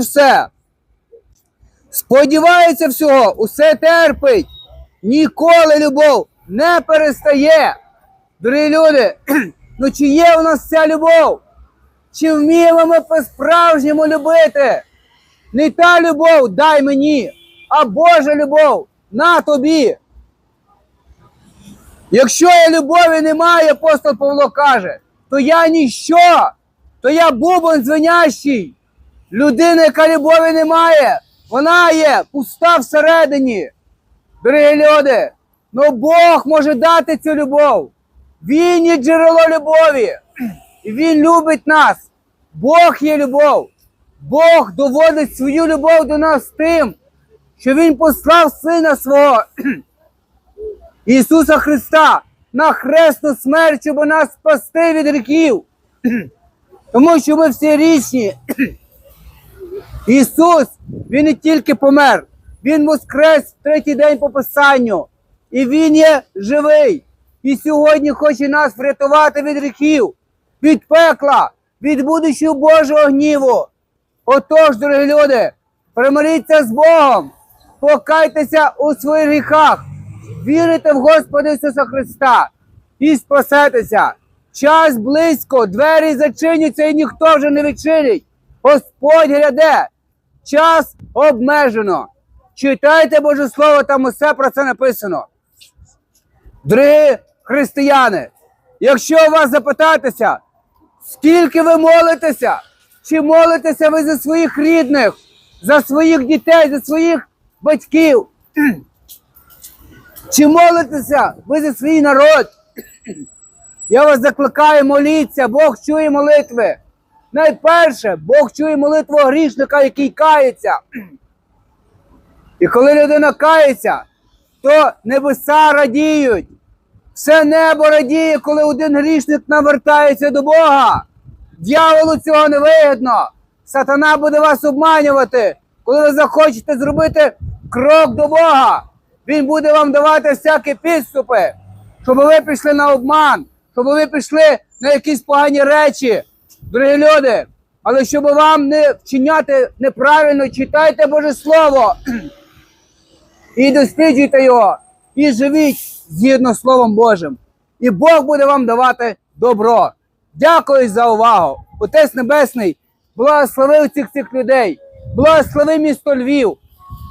все. Сподівається всього, усе терпить. Ніколи любов не перестає. Дорогі люди, ну чи є у нас ця любов? Чи вміємо ми по-справжньому любити? Не та любов дай мені, а Божа любов на тобі. Якщо я любові немає, апостол Павло каже, то я ніщо, то я бубон дзвенящий. Людина, яка любові не має, вона є пуста всередині. Дорогі люди, ну Бог може дати цю любов. Він є джерело любові. І Він любить нас. Бог є любов. Бог доводить свою любов до нас тим, що Він послав Сина свого Ісуса Христа на хресну смерть, щоб нас спасти від гріхів. Тому що ми всі річні. Ісус, Він не тільки помер, Він воскрес в третій день по Писанню. І Він є живий. І сьогодні хоче нас врятувати від гріхів, від пекла, від будущого Божого гніву. Отож, дорогі люди, примиріться з Богом, покайтеся у своїх гріхах, вірите в Господа Ісуса Христа і спасетеся. Час близько, двері зачиняться і ніхто вже не відчинить. Господь гряде, час обмежено. Читайте Боже Слово, там усе про це написано. Дорогі християни, якщо вас запитатися, скільки ви молитеся, чи молитеся ви за своїх рідних, за своїх дітей, за своїх батьків, чи молитеся ви за свій народ? Я вас закликаю, моліться, Бог чує молитви. Найперше, Бог чує молитву грішника, який кається. І коли людина кається, то небеса радіють. Все небо радіє, коли один грішник навертається до Бога. Дьяволу цього не вигідно. Сатана буде вас обманювати, коли ви захочете зробити крок до Бога. Він буде вам давати всякі підступи, щоб ви пішли на обман, щоб ви пішли на якісь погані речі, дорогі люди. Але щоб вам не вчиняти неправильно, читайте Боже Слово і досліджуйте його, і живіть згідно з Словом Божим. І Бог буде вам давати добро. Дякую за увагу. Отець Небесний, благослови цих цих людей, благослови місто Львів,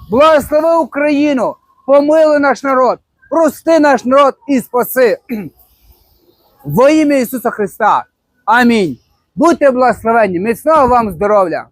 благослови Україну, помилуй наш народ, прости наш народ і спаси. Во ім'я Ісуса Христа. Амінь. Будьте благословенні, міцного вам здоров'я!